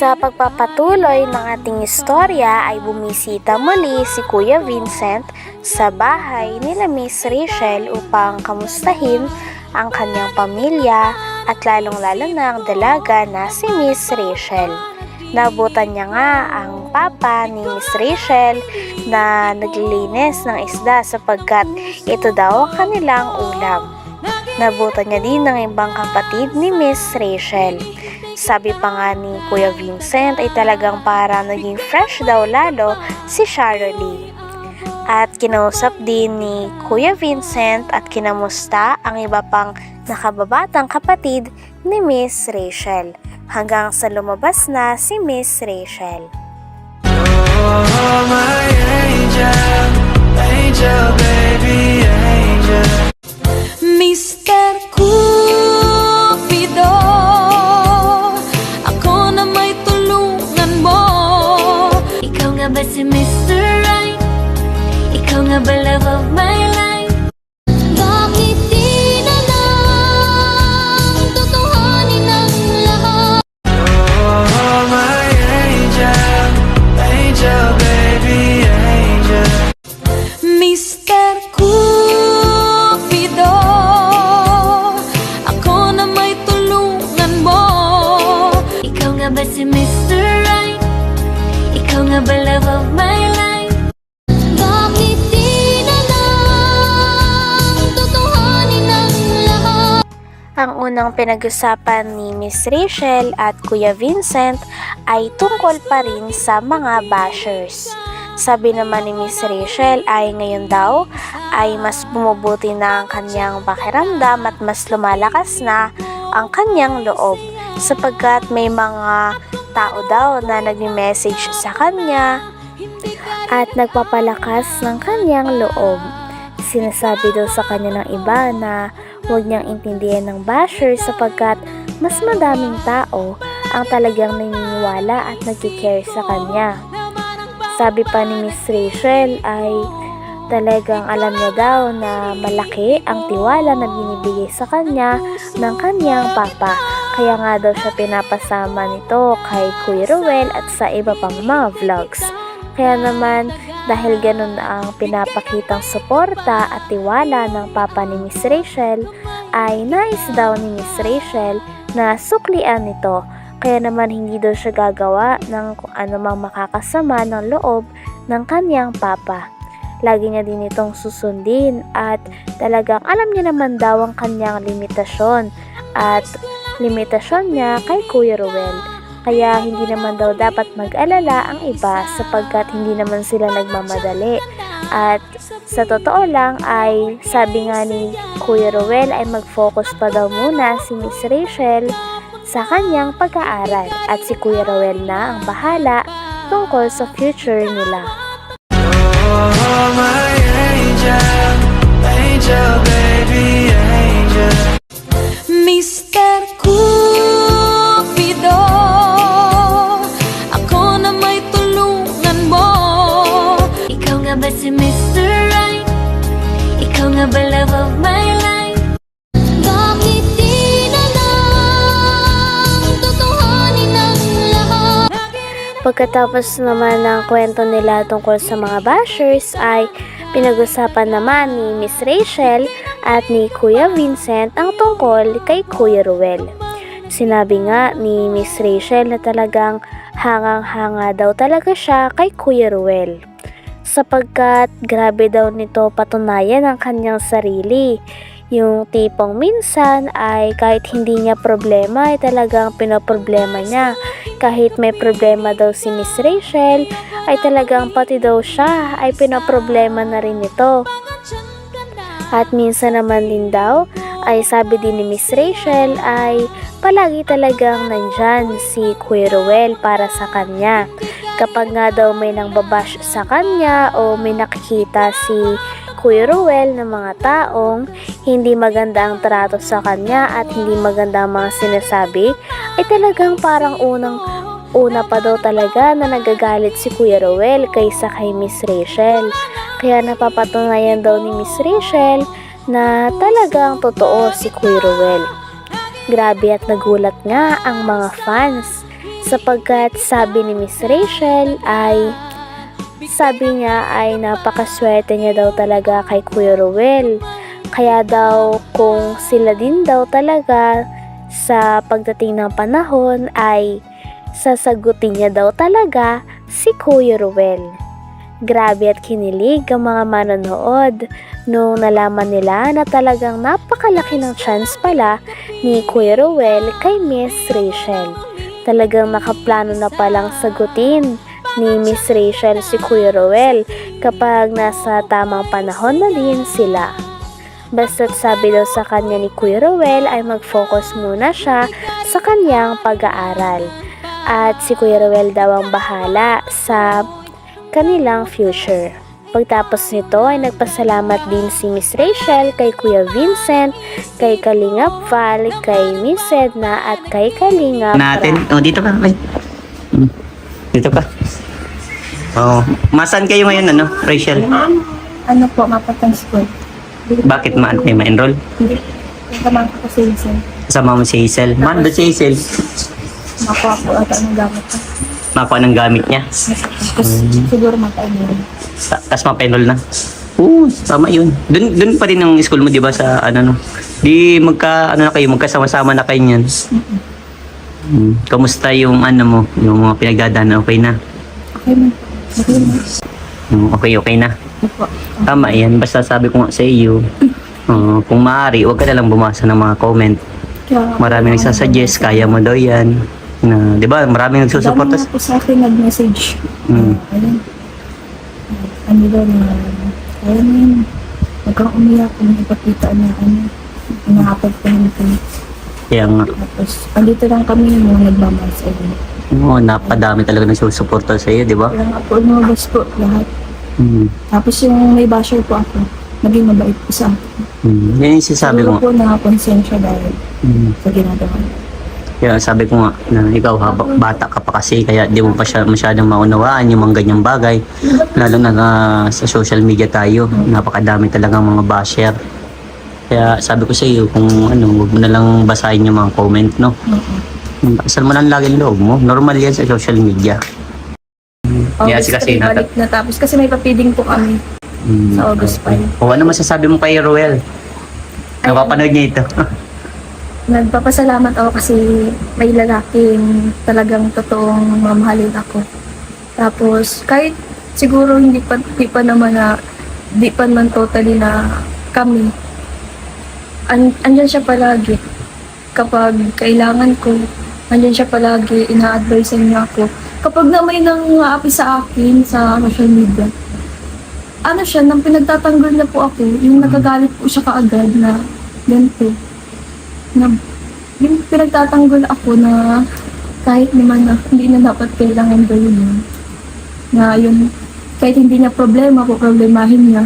Sa pagpapatuloy ng ating istorya ay bumisita muli si Kuya Vincent sa bahay nila Miss Rachel upang kamustahin ang kanyang pamilya at lalong-lalo na ang dalaga na si Miss Rachel. Nabutan niya nga ang papa ni Miss Rachel na naglilinis ng isda sapagkat ito daw ang kanilang ulam. Nabutan niya din ng ibang kapatid ni Miss Rachel. Sabi pa nga ni Kuya Vincent ay talagang para naging fresh daw lalo si Charlie. At kinausap din ni Kuya Vincent at kinamusta ang iba pang nakababatang kapatid ni Miss Rachel hanggang sa lumabas na si Miss Rachel. Oh, my Ikaw my life? Di na lang Tutuhanin ang? Ang unang pinag-usapan ni Miss Rachel at Kuya Vincent ay tungkol pa rin sa mga bashers. Sabi naman ni Miss Rachel ay ngayon daw ay mas bumubuti na ang kanyang pakiramdam at mas lumalakas na ang kanyang loob sapagkat may mga tao daw na nagme-message sa kanya at nagpapalakas ng kanyang loob. Sinasabi daw sa kanya ng iba na huwag niyang intindihan ng basher sapagkat mas madaming tao ang talagang naniniwala at nagkikare sa kanya. Sabi pa ni Miss Rachel ay talagang alam niya daw na malaki ang tiwala na binibigay sa kanya ng kanyang papa. Kaya nga daw siya pinapasama nito kay Kuya Ruel at sa iba pang mga vlogs. Kaya naman dahil ganun ang pinapakitang suporta at tiwala ng papa ni Miss Rachel, ay nais daw ni Miss Rachel na suklian nito. Kaya naman hindi daw siya gagawa ng kung anumang makakasama ng loob ng kanyang papa. Lagi niya din itong susundin at talagang alam niya naman daw ang kanyang limitasyon at limitasyon niya kay Kuya Ruel. Kaya hindi naman daw dapat mag-alala ang iba sapagkat hindi naman sila nagmamadali. At sa totoo lang ay sabi nga ni Kuya Ruel ay mag-focus pa daw muna si Miss Rachel sa kanyang pag-aaral at si Kuya Ruel na ang bahala tungkol sa future nila. Oh, my angel, angel, baby, Pagkatapos naman ng kwento nila tungkol sa mga bashers ay pinag-usapan naman ni Miss Rachel at ni Kuya Vincent ang tungkol kay Kuya Ruel. Sinabi nga ni Miss Rachel na talagang hangang-hanga daw talaga siya kay Kuya Ruel. Sapagkat grabe daw nito patunayan ang kanyang sarili. Yung tipong minsan ay kahit hindi niya problema ay talagang pinoproblema niya. Kahit may problema daw si Miss Rachel, ay talagang pati daw siya ay pinaproblema na rin ito. At minsan naman din daw, ay sabi din ni Miss Rachel ay palagi talagang nandyan si Kuya Ruel para sa kanya. Kapag nga daw may nang babash sa kanya o may nakikita si Kuya Ruel ng mga taong hindi maganda ang trato sa kanya at hindi maganda ang mga sinasabi, ay talagang parang unang una pa daw talaga na nagagalit si Kuya Ruel kaysa kay Miss Rachel. Kaya napapatunayan daw ni Miss Rachel na talagang totoo si Kuya Ruel. Grabe at nagulat nga ang mga fans sapagkat sabi ni Miss Rachel ay sabi niya ay napakaswerte niya daw talaga kay Kuya Ruel. Kaya daw kung sila din daw talaga sa pagdating ng panahon ay sasagutin niya daw talaga si Kuya Ruel. Grabe at kinilig ang mga manonood nung nalaman nila na talagang napakalaki ng chance pala ni Kuya Ruel kay Miss Rachel. Talagang nakaplano na palang sagutin ni Miss Rachel si Kuya Ruel kapag nasa tamang panahon na din sila. Basta't sabi daw sa kanya ni Kuya Ruel ay mag-focus muna siya sa kanyang pag-aaral. At si Kuya Ruel daw ang bahala sa kanilang future. Pagtapos nito ay nagpasalamat din si Miss Rachel kay Kuya Vincent, kay Kalingap Val, kay Miss Edna at kay Kalingap natin. Ra. Oh, dito ka. Hmm. Dito ka. Oh, masan kayo ngayon ano, Rachel? ano po, mapatang school. Bakit ma kayo ma-enroll? Hindi. Kasama ko kasi isa. Kasama mo si Hazel. Man, doon si Hazel. Makuha po ata ng gamit ko. Makuha ng gamit niya. Tapos siguro matayin yun. Ta- Tapos mapa-enroll na. Oo, tama yun. Doon, doon pa rin ang school mo, di ba, sa ano, no? Di magka, ano na kayo, magkasama-sama na kayo niyan. Hmm. Kamusta yung ano mo, yung mga pinagdadaanan, okay na? Okay man. Hmm, okay, okay na. Tama yan. Basta sabi ko nga sa iyo, uh, kung maaari, huwag ka na lang bumasa ng mga comment. Kaya, Maraming nagsasuggest, kaya mo daw yan. Na, di ba? Maraming Dami nagsusuporta. nga po sa akin nag-message. Mm. Uh, ano daw na, kaya na yun. Huwag kang umiyak kung ipakita na ano. Nakapag pa nito. Kaya nga, Tapos, andito lang kami yung mga nagmamahal oh, napadami talaga nagsusuporta sa iyo, di ba? Nga po, lumabas po lahat. Mm. Tapos yung may basher po ako, naging mabait po sa akin. Mm. Yan yung sinasabi ko Siguro po nakakonsensya dahil Mm. sa ginagawa. Kaya sabi ko nga, na ikaw haba, bata ka pa kasi, kaya di mo pa siya masyadong maunawaan yung mga ganyang bagay. Lalo na ah, sa social media tayo, napakadami talagang mga basher. Kaya sabi ko sa iyo, kung ano, huwag mo na lang basahin yung mga comment, no? Oo. Saan mo lang lagi loob mo? Normal yan sa social media. Yes, August kasi 3, nata- balik na tapos kasi may papiding po kami Mm. sa August 5. O ano masasabi mo kay Ruel? Napapanood niya ito. Nagpapasalamat ako kasi may lalaking talagang totoong mamahalin ako. Tapos kahit siguro hindi pa, di pa naman na di pa man totally na kami. An, andyan siya palagi. Kapag kailangan ko, andyan siya palagi, ina-advise niya ako. Kapag na may nang aapi sa akin sa social media, ano siya, nang pinagtatanggol na po ako, yung nagagalit po siya kaagad na ganito. Na, yung pinagtatanggol ako na kahit naman na hindi na dapat kailangan gawin yun. Na yun, kahit hindi niya problema, po problemahin niya.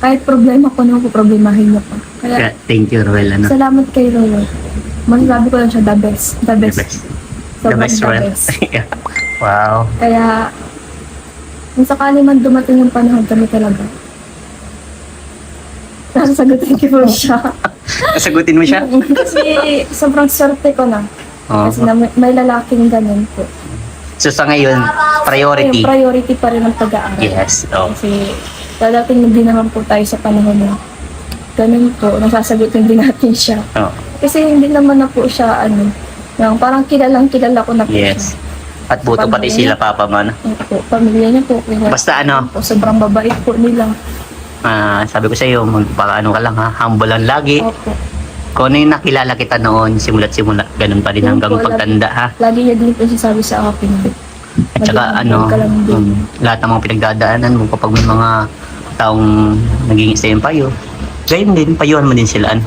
Kahit problema ko naman, po problemahin niya pa. Kaya, Thank you, Ruel. Ano? salamat kay Roy. Masasabi ko lang siya, the best. The The best. best. The Sobrang best, Ruel. wow. Kaya, kung sakali man dumating yung panahon kami talaga, nasasagutin ko po siya. Sagutin mo siya? Kasi sobrang swerte ko na. Oo. Kasi na may, may lalaking ganun po. So sa ngayon, priority. Ayun, priority pa rin ang pag-aaral. Yes. Oh. Kasi dadating din naman po tayo sa panahon na ganun po, nasasagutin din natin siya. Oh. Kasi hindi naman na po siya, ano, yung parang kilalang kilala ko na po Yes. siya. At buto pati sila, Papa man. Yung po, pamilya niya po. Kaya, Basta ano, po, sobrang babait po nila. ah, sabi ko sa iyo, magpakaano ka lang ha, humble lang lagi. Opo. Kung ano yung nakilala kita noon, simula't simula, ganun pa rin Yun hanggang po, pagtanda ha. Lagi niya din po sinasabi sa akin. At saka Maging ano, ka lang din. um, lahat ng mga pinagdadaanan mo kapag may mga taong naging isa yung payo, gayon din, payuhan mo din sila. Ano?